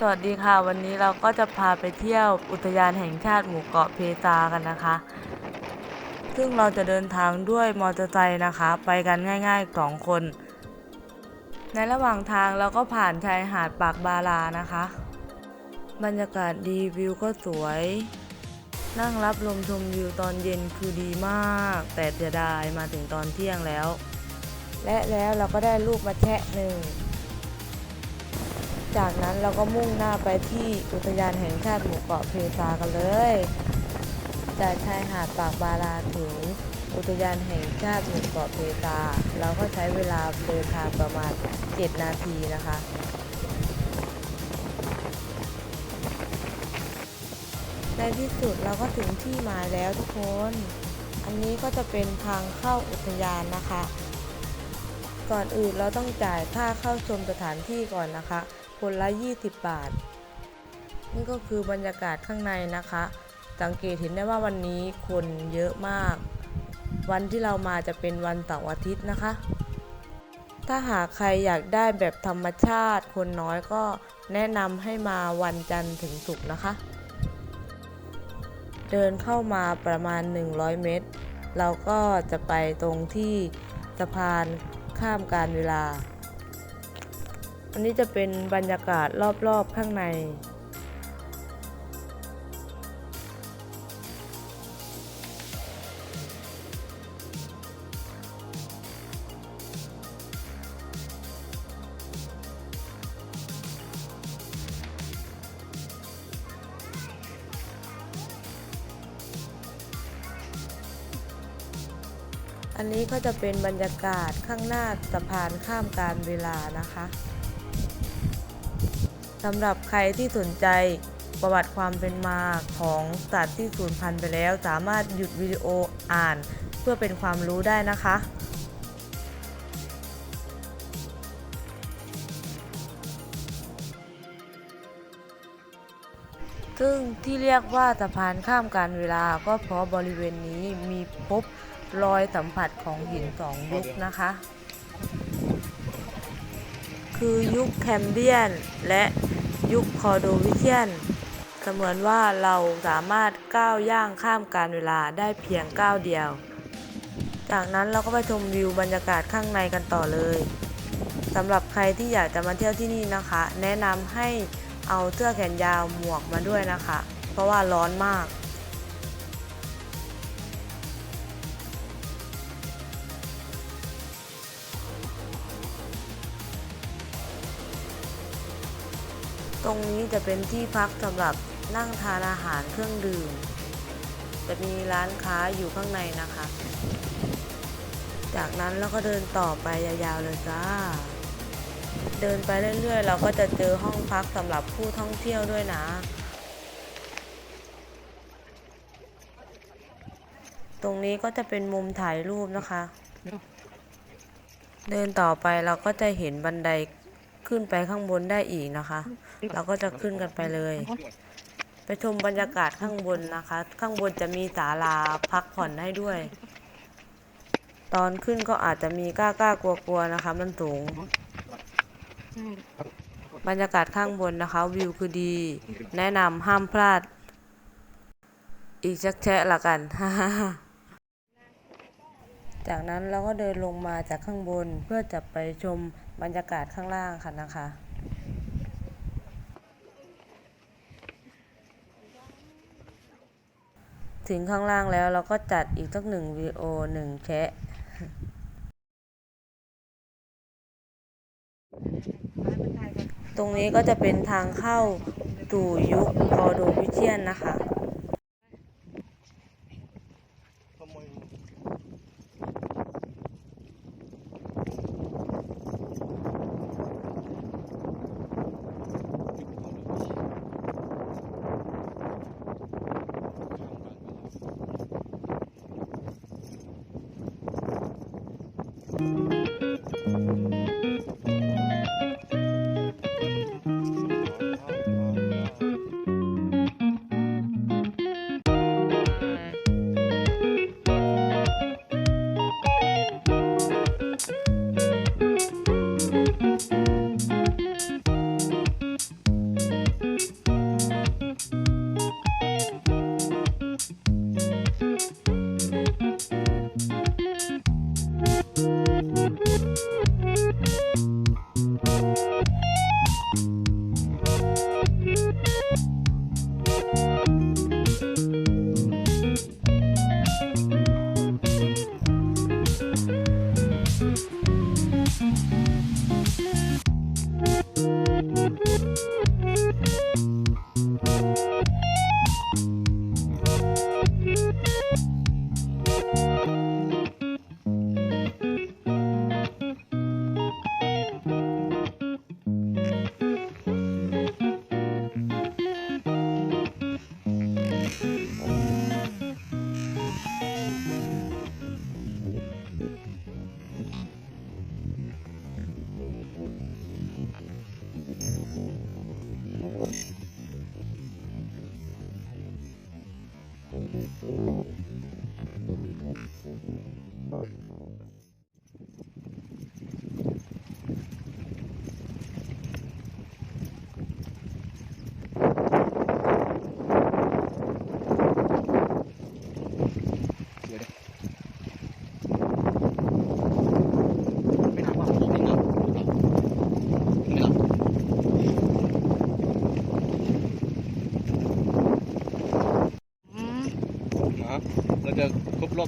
สวัสดีค่ะ วันนี้เราก็จะพาไปเที่ยวอุทยานแห่งชาติหมู่เกาะเพตากันนะคะ ซึ่งเราจะเดินทางด้วยมอเตอร์ไซค์นะคะ ไปกันง่ายๆสองคน ในระหว่างทางเราก็ผ่านชายหาดปากบาลานะคะ บรรยากาศดีวิวก็สวย นั่งรับลมชมวิวตอนเย็นคือดีมาก แต่เสียดายมาถึงตอนเที่ยงแล้ว และแล้วเราก็ได้รูปมาแชะหนึ่ง จากนั้นเราก็มุ่งหน้าไปที่อุทยานแห่งชาติหมู่เกาะเพซากันเลย จากชายหาดปากบาราถึงอุทยานแห่งชาติหมู่เกาะเพซาเราก็ใช้เวลาเดินทางประมาณ 7 นาทีนะคะในที่สุดเราก็ถึงที่หมายแล้วทุกคน อันนี้ก็จะเป็นทางเข้าอุทยานนะคะ ก่อนอื่นเราต้องจ่ายค่าเข้าชมสถานที่ก่อนนะคะ คนละ 20 บาท นี่ก็คือบรรยากาศข้างในนะคะ สังเกตเห็นได้ว่าวันนี้คนเยอะมาก วันที่เรามาจะเป็นวันเสาร์อาทิตย์นะคะ ถ้าหากใครอยากได้แบบธรรมชาติ คนน้อยก็แนะนำให้มาวันจันทร์ถึงศุกร์นะคะ เดินเข้ามาประมาณ 100 เมตร เราก็จะไปตรงที่สะพานข้ามการเวลา อันนี้จะเป็นบรรยากาศรอบๆข้างใน อันนี้ก็จะเป็นบรรยากาศข้างหน้าสะพานข้ามการเวลานะคะ สำหรับใครที่สนใจประวัติความเป็นมาของสัตว์ที่สูญพันธุ์ไปแล้ว สามารถหยุดวิดีโออ่าน เพื่อเป็นความรู้ได้นะคะ ซึ่งที่เรียกว่าสะพานข้ามการเวลาก็เพราะบริเวณนี้มีพบรอยสัมผัสของหินสองยุคนะคะ คือยุคแคมเบียนและ ยุคคอโดวิเชียนเสมือนว่าเราสามารถก้าวย่างข้ามการเวลาได้เพียงก้าวเดียว จากนั้นเราก็ไปชมวิวบรรยากาศข้างในกันต่อเลยสำหรับใครที่อยากจะมาเที่ยวที่นี่นะคะ แนะนำให้เอาเสื้อแขนยาวหมวกมาด้วยนะคะ เพราะว่าร้อนมาก ตรงนี้จะเป็นที่พักสำหรับนั่งทานอาหารเครื่องดื่ม จะมีร้านค้าอยู่ข้างในนะคะ จากนั้นเราก็เดินต่อไปยาวๆเลยจ้า เดินไปเรื่อยๆ เราก็จะเจอห้องพักสำหรับผู้ท่องเที่ยวด้วยนะ ตรงนี้ก็จะเป็นมุมถ่ายรูปนะคะ เดินต่อไปเราก็จะเห็นบันได ขึ้นไปข้างบนได้อีกนะคะ เราก็จะขึ้นกันไปเลย ไปชมบรรยากาศข้างบนนะคะ ข้างบนจะมีศาลาพักผ่อนให้ด้วย ตอนขึ้นก็อาจจะมีกล้ากล้ากลัวกลัวๆนะคะ มันสูง บรรยากาศข้างบนนะคะ วิวคือดี แนะนำห้ามพลาด อีกชักแชะละกันจากนั้นเราก็เดินลงมาจากข้างบนเพื่อจะไปชม บรรยากาศข้างล่างค่ะนะคะถึงข้างล่างแล้วเราก็จัดอีกสักหนึ่งวีโอหนึ่งแชะตรงนี้ก็จะเป็นทางเข้าสู่ยุคคอโดวิเชียนนะคะ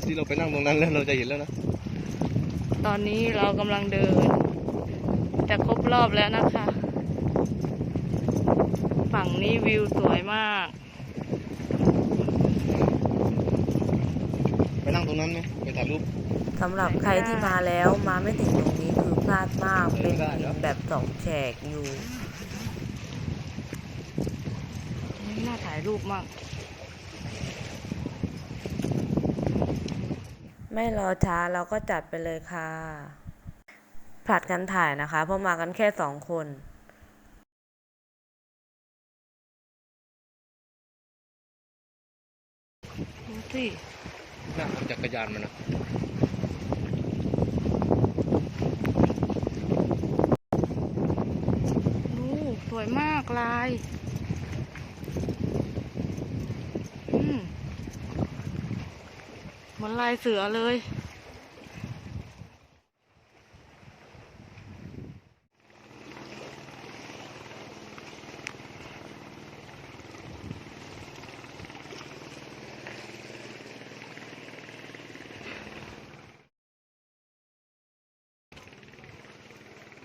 ที่เราไปนั่งตรงนั้นแล้วเราจะเห็นแล้วนะ ตอนนี้เรากำลังเดิน จะครบรอบแล้วนะคะ ฝั่งนี้วิวสวยมาก ไปนั่งตรงนั้นไหมไปถ่ายรูป สำหรับใครที่มาแล้วมาไม่ถึงตรงนี้คือพลาดมากเป็นหินแบบสองแฉกอยู่นี่น่าถ่ายรูปมาก ไม่รอช้าเราก็จัดไปเลยค่ะ ผลัดกันถ่ายนะคะ เพราะมากันแค่สองคนดูสินั่งบนจักรยานมันนะดูสวยมากลาย อืม เหมือนลายเสือเลย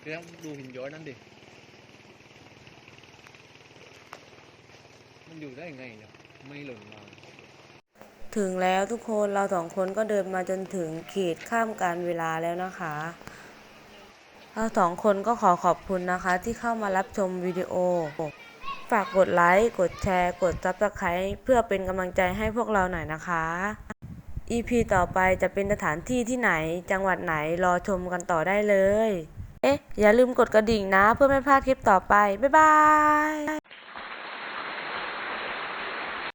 เดี๋ยวดูหินย้อยนั่นดิมั ถึงแล้วทุกคนเราสองคนก็เดินมาจนถึงเขตข้ามการเวลาแล้วนะคะ เราสองคนก็ขอขอบคุณนะคะที่เข้ามารับชมวิดีโอ ฝากกดไลค์กดแชร์ กด Subscribe เพื่อเป็นกำลังใจให้พวกเราหน่อยนะคะ EP ต่อไปจะเป็นสถานที่ที่ไหนจังหวัดไหนรอชมกันต่อได้เลย เอ๊ะ อย่าลืมกดกระดิ่งนะเพื่อไม่พลาดคลิปต่อไป บ๊ายบาย